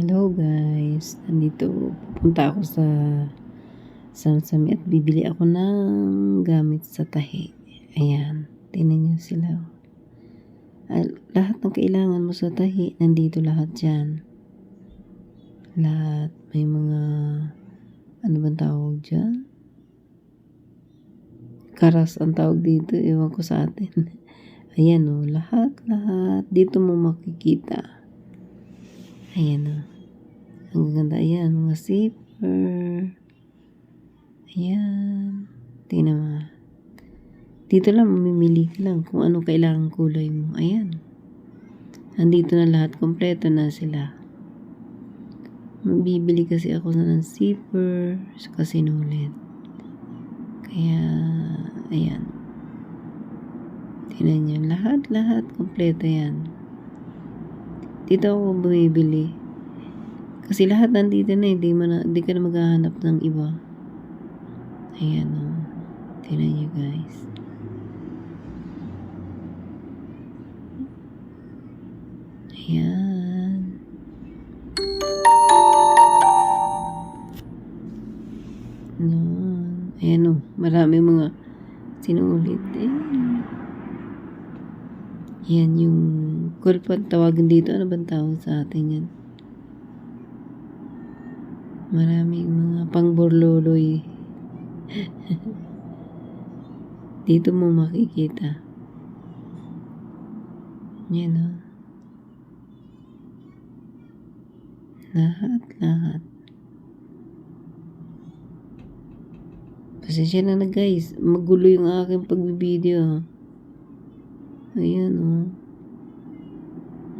Hello guys, nandito pupunta ako sa Samsami at bibili ako ng gamit sa tahi. Ayan, tingnan niyo sila. Ah, lahat ng kailangan mo sa tahi, nandito lahat dyan. Lahat, may mga, ano bang tawag dyan? Karas ang tawag dito, ewan ko sa atin. Ayan o, lahat, lahat. Dito mo makikita. Ayan o. Ang ganda. Ayan, mga zipper. Ayan. Tingnan mo. Dito lang, mamimili ka lang kung ano kailangan kulay mo. Ayan. Nandito na lahat. Kompleto na sila. Mabibili kasi ako na ng zipper sa sinulit. Kaya, ayan. Tingnan niyo. Lahat, lahat. Kompleto yan. Dito ako bumibili. Kasi lahat nandito na, hindi, mo na, hindi ka na maghahanap ng iba. Ayan o. Oh. Tingnan niyo guys. Ayan. Ayan. Ayan o. Oh. Marami mga sinulit. Ayan. Yan yung kulpan tawagan dito. Ano bang tawag sa atin yan? Maraming mga pangborloloy. dito mo makikita. Yan o. Lahat, lahat. Pasensya na na guys. Magulo yung aking pagbibideo. Ayan o. Oh.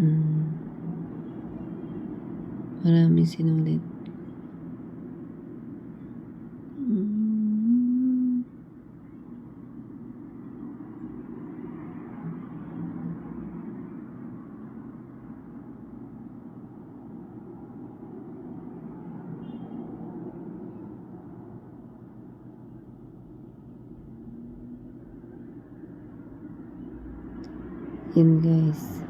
Hmm. Maraming sinulit. Hmm. Yun guys.